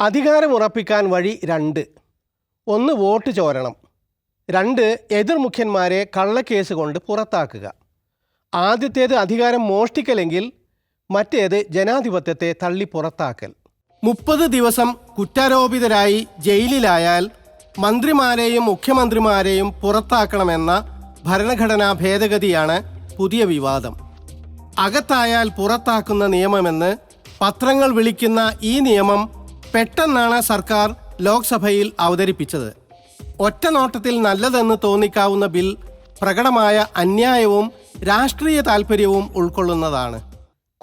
അധികാരമുറപ്പിക്കാൻ വഴി രണ്ട്. ഒന്ന് വോട്ട് ചോരണം. രണ്ട് എതിർമുഖ്യന്മാരെ കള്ളക്കേസ് കൊണ്ട് പുറത്താക്കുക. ആദ്യത്തേത് അധികാരം മോഷ്ടിക്കലെങ്കിൽ മറ്റേത് ജനാധിപത്യത്തെ തള്ളി പുറത്താക്കൽ. മുപ്പത് ദിവസം കുറ്റാരോപിതരായി ജയിലിലായാൽ മന്ത്രിമാരെയും മുഖ്യമന്ത്രിമാരെയും പുറത്താക്കണമെന്ന ഭരണഘടനാ ഭേദഗതിയാണ് പുതിയ വിവാദം. അകത്തായാൽ പുറത്താക്കുന്ന നിയമമെന്ന് പത്രങ്ങൾ വിളിക്കുന്ന ഈ നിയമം പെട്ടെന്നാണ് സർക്കാർ ലോക്സഭയിൽ അവതരിപ്പിച്ചത്. ഒറ്റ നോട്ടത്തിൽ നല്ലതെന്ന് തോന്നിക്കാവുന്ന ബിൽ പ്രകടമായ അന്യായവും രാഷ്ട്രീയ താൽപ്പര്യവും ഉൾക്കൊള്ളുന്നതാണ്.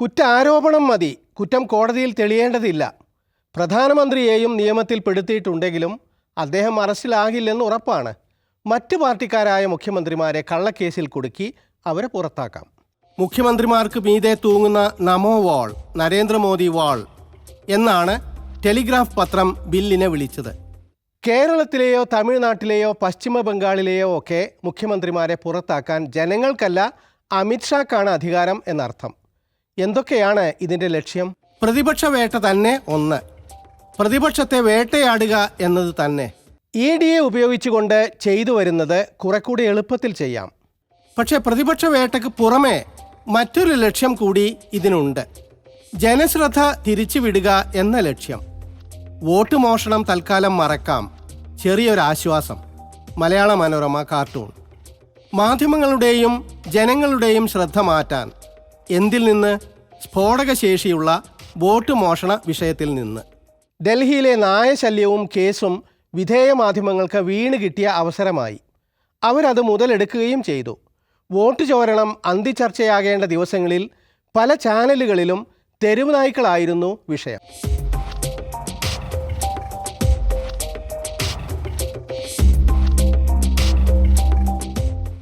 കുറ്റാരോപണം മതി. കുറ്റം കോടതിയിൽ തെളിയേണ്ടതില്ല. പ്രധാനമന്ത്രിയെയും നിയമത്തിൽ പെടുത്തിയിട്ടുണ്ടെങ്കിലും അദ്ദേഹം അറസ്റ്റിലാകില്ലെന്ന് ഉറപ്പാണ്. മറ്റ് പാർട്ടിക്കാരായ മുഖ്യമന്ത്രിമാരെ കള്ളക്കേസിൽ കുടുക്കി അവരെ പുറത്താക്കാം. മുഖ്യമന്ത്രിമാർക്ക് മീതെ തൂങ്ങുന്ന നമോ വാൾ നരേന്ദ്രമോദി വാൾ എന്നാണ് ടെലിഗ്രാഫ് പത്രം ബില്ലിനെ വിളിച്ചത്. കേരളത്തിലെയോ തമിഴ്നാട്ടിലെയോ പശ്ചിമ ബംഗാളിലെയോ ഒക്കെ മുഖ്യമന്ത്രിമാരെ പുറത്താക്കാൻ ജനങ്ങൾക്കല്ല അമിത്ഷാക്കാണ് അധികാരം എന്നർത്ഥം. എന്തൊക്കെയാണ് ഇതിന്റെ ലക്ഷ്യം? പ്രതിപക്ഷ വേട്ട തന്നെ ഒന്ന്. പ്രതിപക്ഷത്തെ വേട്ടയാടുക എന്നത് തന്നെ. ഇ ഡിയെ ഉപയോഗിച്ചുകൊണ്ട് ചെയ്തു വരുന്നത് കുറെ കൂടി എളുപ്പത്തിൽ ചെയ്യാം. പക്ഷേ പ്രതിപക്ഷ വേട്ടയ്ക്ക് പുറമേ മറ്റൊരു ലക്ഷ്യം കൂടി ഇതിനുണ്ട്. ജനശ്രദ്ധ തിരിച്ചുവിടുക എന്ന ലക്ഷ്യം. വോട്ട് മോഷണം തൽക്കാലം മറക്കാം. ചെറിയൊരാശ്വാസം മലയാള മനോരമ കാർട്ടൂൺ. മാധ്യമങ്ങളുടെയും ജനങ്ങളുടെയും ശ്രദ്ധ മാറ്റാൻ. എന്തിൽ നിന്ന്? സ്ഫോടകശേഷിയുള്ള വോട്ട് മോഷണ വിഷയത്തിൽ നിന്ന്. ഡൽഹിയിലെ നായശല്യവും കേസും വിധേയ മാധ്യമങ്ങൾക്ക് വീണ് കിട്ടിയ അവസരമായി. അവരത് മുതലെടുക്കുകയും ചെയ്തു. വോട്ട് ചോരണം അന്തിചർച്ചയാകേണ്ട ദിവസങ്ങളിൽ പല ചാനലുകളിലും തെരുവ് നായ്ക്കളായിരുന്നു വിഷയം.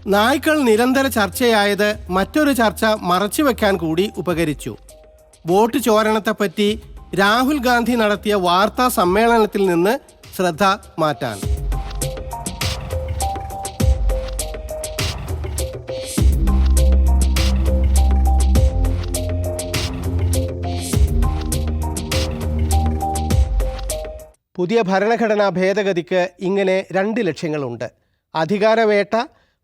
നായ്ക്കൾ നിരന്തര ചർച്ചയായത് മറ്റൊരു ചർച്ച മറച്ചുവെക്കാൻ കൂടി ഉപകരിച്ചു. വോട്ട് ചോരണത്തെപ്പറ്റി രാഹുൽ ഗാന്ധി നടത്തിയ വാർത്താ സമ്മേളനത്തിൽ നിന്ന് ശ്രദ്ധ മാറ്റാൻ. പുതിയ ഭരണഘടനാ ഭേദഗതിക്ക് ഇങ്ങനെ രണ്ട് ലക്ഷ്യങ്ങളുണ്ട്. അധികാരവേട്ട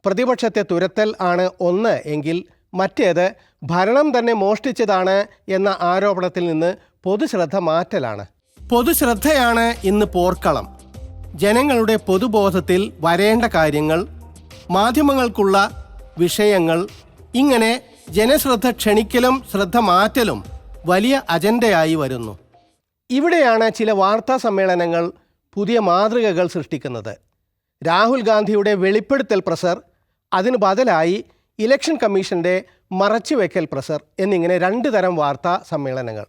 പ്രതിപക്ഷത്തെ തുരത്തൽ ആണ് ഒന്ന് എങ്കിൽ മറ്റേത് ഭരണം തന്നെ മോഷ്ടിച്ചതാണ് എന്ന ആരോപണത്തിൽ നിന്ന് പൊതുശ്രദ്ധ മാറ്റലാണ്. പൊതുശ്രദ്ധയാണ് ഇന്ന് പോർക്കളം. ജനങ്ങളുടെ പൊതുബോധത്തിൽ വരേണ്ട കാര്യങ്ങൾ മാധ്യമങ്ങൾക്കുള്ള വിഷയങ്ങൾ ഇങ്ങനെ ജനശ്രദ്ധ ക്ഷണിക്കലും ശ്രദ്ധ മാറ്റലും വലിയ അജണ്ടയായി വരുന്നു. ഇവിടെയാണ് ചില വാർത്താ സമ്മേളനങ്ങൾ പുതിയ മാതൃകകൾ സൃഷ്ടിക്കുന്നത്. രാഹുൽ ഗാന്ധിയുടെ വെളിപ്പെടുത്തൽ പ്രസർ അതിന് ബദലായി ഇലക്ഷൻ കമ്മീഷന്റെ മറച്ചുവെക്കൽ പ്രസർ എന്നിങ്ങനെ രണ്ട് തരം വാർത്താ സമ്മേളനങ്ങൾ.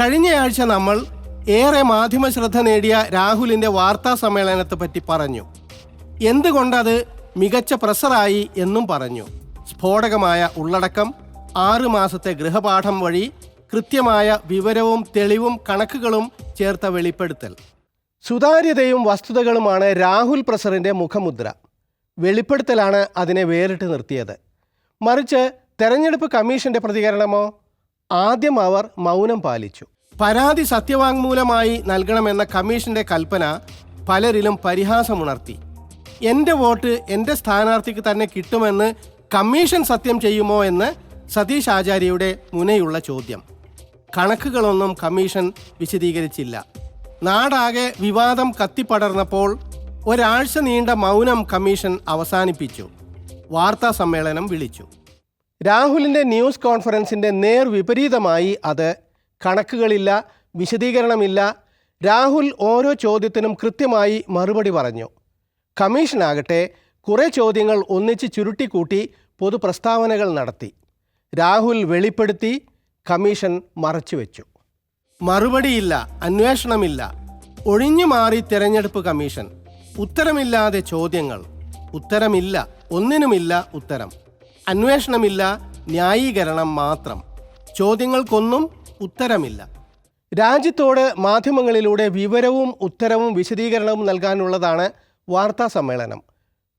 കഴിഞ്ഞയാഴ്ച നമ്മൾ ഏറെ മാധ്യമ ശ്രദ്ധ നേടിയ രാഹുലിന്റെ വാർത്താ സമ്മേളനത്തെ പറ്റി പറഞ്ഞു. എന്തുകൊണ്ടത് മികച്ച പ്രസറായി എന്നും പറഞ്ഞു. സ്ഫോടകമായ ഉള്ളടക്കം ആറ് മാസത്തെ ഗൃഹപാഠം വഴി കൃത്യമായ വിവരവും തെളിവും കണക്കുകളും ചേർത്ത വെളിപ്പെടുത്തൽ. സുതാര്യതയും വസ്തുതകളുമാണ് രാഹുൽ പ്രസറിന്റെ മുഖമുദ്ര. വെളിപ്പെടുത്തലാണ് അതിനെ വേറിട്ട് നിർത്തിയത്. മറിച്ച് തെരഞ്ഞെടുപ്പ് കമ്മീഷന്റെ പ്രതികരണമോ? ആദ്യം അവർ മൗനം പാലിച്ചു. പരാതി സത്യവാങ്മൂലമായി നൽകണമെന്ന കമ്മീഷന്റെ കൽപ്പന പലരിലും പരിഹാസമുണർത്തി. എന്റെ വോട്ട് എന്റെ സ്ഥാനാർത്ഥിക്ക് തന്നെ കിട്ടുമെന്ന് കമ്മീഷൻ സത്യം ചെയ്യുമോ എന്ന് സതീഷ് ആചാര്യയുടെ മുനയുള്ള ചോദ്യം. കണക്കുകളൊന്നും കമ്മീഷൻ വിശദീകരിച്ചില്ല. നാടാകെ വിവാദം കത്തിപ്പടർന്നപ്പോൾ ഒരാഴ്ച നീണ്ട മൗനം കമ്മീഷൻ അവസാനിപ്പിച്ചു. വാർത്താ സമ്മേളനം വിളിച്ചു. രാഹുലിന്റെ ന്യൂസ് കോൺഫറൻസിന്റെ നേർ വിപരീതമായി അത് കണക്കുകളില്ല വിശദീകരണമില്ല. രാഹുൽ ഓരോ ചോദ്യത്തിനും കൃത്യമായി മറുപടി പറഞ്ഞു. കമ്മീഷനാകട്ടെ കുറേ ചോദ്യങ്ങൾ ഒന്നിച്ച് ചുരുട്ടിക്കൂട്ടി പൊതുപ്രസ്താവനകൾ നടത്തി. രാഹുൽ വെളിപ്പെടുത്തി കമ്മീഷൻ മറച്ചുവെച്ചു. മറുപടിയില്ല അന്വേഷണമില്ല. ഒഴിഞ്ഞു മാറി തെരഞ്ഞെടുപ്പ് കമ്മീഷൻ. ഉത്തരമില്ലാതെ ചോദ്യങ്ങൾ ഉത്തരമില്ല ഒന്നിനുമില്ല ഉത്തരം. അന്വേഷണമില്ല ന്യായീകരണം മാത്രം. ചോദ്യങ്ങൾക്കൊന്നും ഉത്തരമില്ല. രാജ്യത്തോട് മാധ്യമങ്ങളിലൂടെ വിവരവും ഉത്തരവും വിശദീകരണവും നൽകാനുള്ളതാണ് വാർത്താ സമ്മേളനം.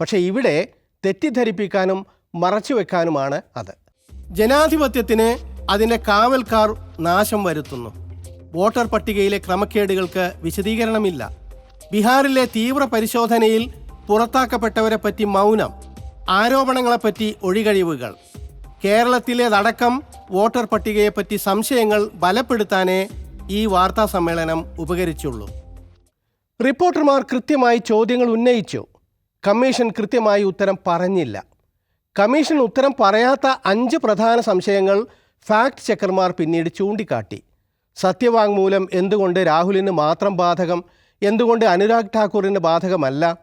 പക്ഷേ ഇവിടെ തെറ്റിദ്ധരിപ്പിക്കാനും മറച്ചുവെക്കാനുമാണ് അത്. ജനാധിപത്യത്തിന് അതിന്റെ കാവൽക്കാർ നാശം വരുത്തുന്നു. വോട്ടർ പട്ടികയിലെ ക്രമക്കേടുകൾക്ക് വിശദീകരണമില്ല. ബീഹാറിലെ തീവ്ര പരിശോധനയിൽ പുറത്താക്കപ്പെട്ടവരെ പറ്റി മൗനം ആരോപണങ്ങളെപ്പറ്റി ഒഴികഴിവുകൾ കേരളത്തിലേതടക്കം വോട്ടർ പട്ടികയെപ്പറ്റി സംശയങ്ങൾ ബലപ്പെടുത്താനേ ഈ വാർത്താ സമ്മേളനം ഉപകരിച്ചുള്ളൂ. റിപ്പോർട്ടർമാർ കൃത്യമായി ചോദ്യങ്ങൾ ഉന്നയിച്ചു. കമ്മീഷൻ കൃത്യമായി ഉത്തരം പറഞ്ഞില്ല. കമ്മീഷൻ ഉത്തരം പറയാത്ത അഞ്ച് പ്രധാന സംശയങ്ങൾ ഫാക്ട് ചെക്കർമാർ പിന്നീട് ചൂണ്ടിക്കാട്ടി. സത്യവാങ്മൂലം എന്തുകൊണ്ട് രാഹുലിന് മാത്രം ബാധകം എന്തുകൊണ്ട് അനുരാഗ് ഠാക്കൂറിന് ബാധകമല്ല?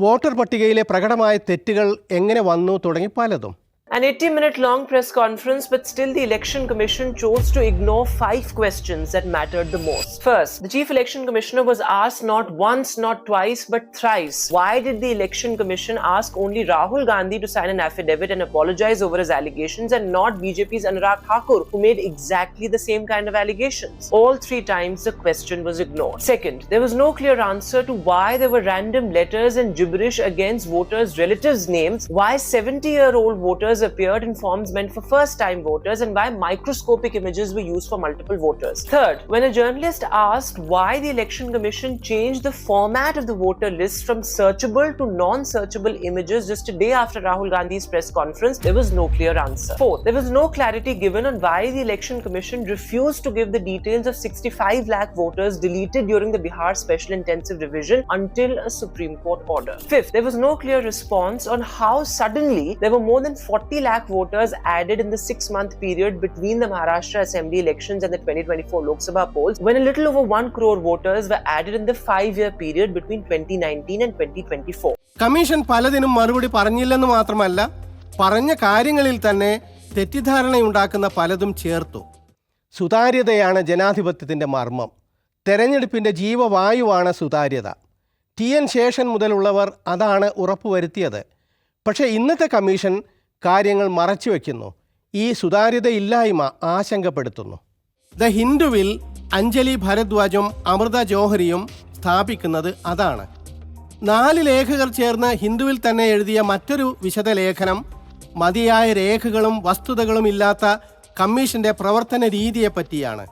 വോട്ടർ പട്ടികയിലെ പ്രകടമായ തെറ്റുകൾ എങ്ങനെ വന്നു തുടങ്ങി പലതും. An 80 minute long press conference, but still the Election Commission chose to ignore five questions that mattered the most. First, the Chief Election Commissioner was asked not once, not twice, but thrice why did the Election Commission ask only Rahul Gandhi to sign an affidavit and apologize over his allegations and not BJP's Anurag Thakur, who made exactly the same kind of allegations? All three times the question was ignored. Second, there was no clear answer to why there were random letters and gibberish against voters' relatives' names, why 70 year old voters appeared in forms meant for first time voters, and why microscopic images were used for multiple voters. Third, when a journalist asked why the Election Commission changed the format of the voter list from searchable to non searchable images just a day after Rahul Gandhi's press conference, there was no clear answer. Fourth, there was no clarity given on why the Election Commission refused to give the details of 65 lakh voters deleted during the Bihar Special Intensive Revision until a Supreme Court order. Fifth, there was no clear response on how suddenly there were more than 40 lakh voters added in the six month period between the Maharashtra Assembly elections and the 2024 Lok Sabha polls, when a little over 1 crore voters were added in the five year period between 2019 and 2024. Commission പലതിനും മറുപടി പറഞ്ഞില്ലെന്ന് മാത്രമല്ല പറഞ്ഞ കാര്യങ്ങളിൽ തന്നെ തെറ്റിദ്ധാരണയുണ്ടാക്കുന്ന പലതും ചേർത്തു സുതാര്യതയാണ് ജനാധിപത്യത്തിന്റെ മർമ്മം തെരഞ്ഞെടുപ്പിന്റെ ജീവവായുവാണ് സുതാര്യത ടി എൻ ശേഷൻ മുതലുള്ളവർ അതാണ് ഉറപ്പുവരുത്തിയത് പക്ഷേ ഇന്നത്തെ കമ്മീഷൻ കാര്യങ്ങൾ മറച്ചുവെക്കുന്നു ഈ സുതാര്യതയില്ലായ്മ ആശങ്കപ്പെടുത്തുന്നു. ദ ഹിന്ദുവിൽ അഞ്ജലി ഭരദ്വാജും അമൃത ജോഹരിയും സ്ഥാപിക്കുന്നത് അതാണ്. നാല് ലേഖകർ ചേർന്ന് ഹിന്ദുവിൽ തന്നെ എഴുതിയ മറ്റൊരു വിശദ ലേഖനം മതിയായ രേഖകളും വസ്തുതകളും ഇല്ലാത്ത കമ്മീഷന്റെ പ്രവർത്തന രീതിയെപ്പറ്റിയാണ്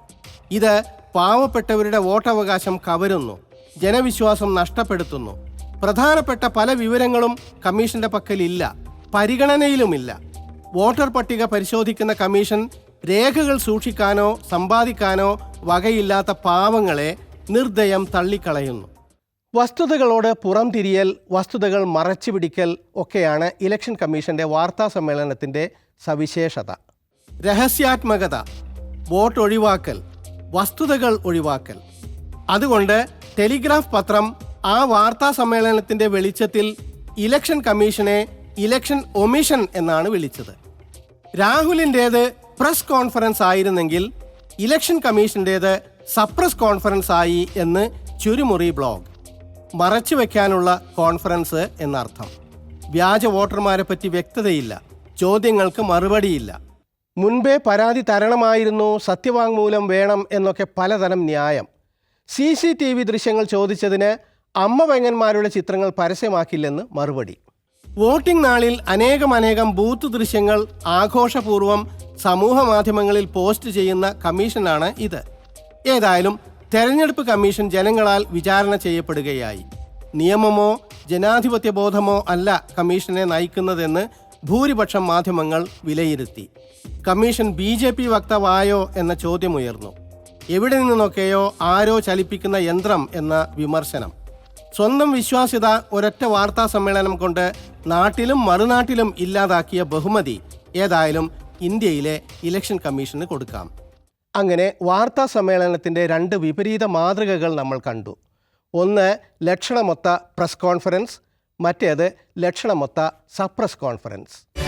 ഇത് പാവപ്പെട്ടവരുടെ വോട്ടവകാശം കവരുന്നു ജനവിശ്വാസം നഷ്ടപ്പെടുത്തുന്നു. പ്രധാനപ്പെട്ട പല വിവരങ്ങളും കമ്മീഷന്റെ പക്കലില്ല. പരിഗണനയിലുമില്ല. വോട്ടർ പട്ടിക പരിശോധിക്കുന്ന കമ്മീഷൻ രേഖകൾ സൂക്ഷിക്കാനോ സമ്പാദിക്കാനോ വകയില്ലാത്ത പാവങ്ങളെ നിർദ്ദയം തള്ളിക്കളയുന്നു. വസ്തുതകളോട് പുറംതിരിയൽ വസ്തുതകൾ മറച്ചുപിടിക്കൽ ഒക്കെയാണ് ഇലക്ഷൻ കമ്മീഷന്റെ വാർത്താ സമ്മേളനത്തിന്റെ സവിശേഷത. രഹസ്യാത്മകത വോട്ട് ഒഴിവാക്കൽ വസ്തുതകൾ ഒഴിവാക്കൽ. അതുകൊണ്ട് ടെലിഗ്രാഫ് പത്രം ആ വാർത്താ സമ്മേളനത്തിന്റെ വെളിച്ചത്തിൽ ഇലക്ഷൻ കമ്മീഷനെ ഇലക്ഷൻ ഒമിഷൻ എന്നാണ് വിളിച്ചത്. രാഹുലിന്റേത് പ്രസ് കോൺഫറൻസ് ആയിരുന്നെങ്കിൽ ഇലക്ഷൻ കമ്മീഷന്റേത് സപ്രസ് കോൺഫറൻസ് ആയി എന്ന് ചുരുമുറി ബ്ലോഗ്. മറച്ചു വെക്കാനുള്ള കോൺഫറൻസ് എന്നർത്ഥം. വ്യാജ വോട്ടർമാരെ പറ്റി വ്യക്തതയില്ല. ചോദ്യങ്ങൾക്ക് മറുപടിയില്ല. മുൻപേ പരാതി തരണമായിരുന്നു സത്യവാങ്മൂലം വേണം എന്നൊക്കെ പലതരം ന്യായം. സി സി ടി വി ദൃശ്യങ്ങൾ ചോദിച്ചതിന് അമ്മ പെങ്ങന്മാരുടെ ചിത്രങ്ങൾ പരസ്യമാക്കില്ലെന്ന് മറുപടി. വോട്ടിംഗ് നാളിൽ അനേകം അനേകം ബൂത്ത് ദൃശ്യങ്ങൾ ആഘോഷപൂർവം സമൂഹ മാധ്യമങ്ങളിൽ പോസ്റ്റ് ചെയ്യുന്ന കമ്മീഷനാണ് ഇത്. ഏതായാലും തെരഞ്ഞെടുപ്പ് കമ്മീഷൻ ജനങ്ങളാൽ വിചാരണ ചെയ്യപ്പെടുകയായി. നിയമമോ ജനാധിപത്യ ബോധമോ അല്ല കമ്മീഷനെ നയിക്കുന്നതെന്ന് ഭൂരിപക്ഷം മാധ്യമങ്ങൾ വിലയിരുത്തി. കമ്മീഷൻ ബി ജെ പി വക്താവായോ എന്ന ചോദ്യമുയർന്നു. എവിടെ നിന്നൊക്കെയോ ആരോ ചലിപ്പിക്കുന്ന യന്ത്രം എന്ന വിമർശനം. സ്വന്തം വിശ്വാസ്യത ഒരൊറ്റ വാർത്താ സമ്മേളനം കൊണ്ട് നാട്ടിലും മറുനാട്ടിലും ഇല്ലാതാക്കിയ ബഹുമതി ഏതായാലും ഇന്ത്യയിലെ ഇലക്ഷൻ കമ്മീഷന് കൊടുക്കാം. അങ്ങനെ വാർത്താ സമ്മേളനത്തിന്റെ രണ്ട് വിപരീത മാതൃകകൾ നമ്മൾ കണ്ടു. ഒന്ന് ലക്ഷണമൊത്ത പ്രസ് കോൺഫറൻസ് മറ്റേത് ലക്ഷണമൊത്ത സപ്രസ് കോൺഫറൻസ്.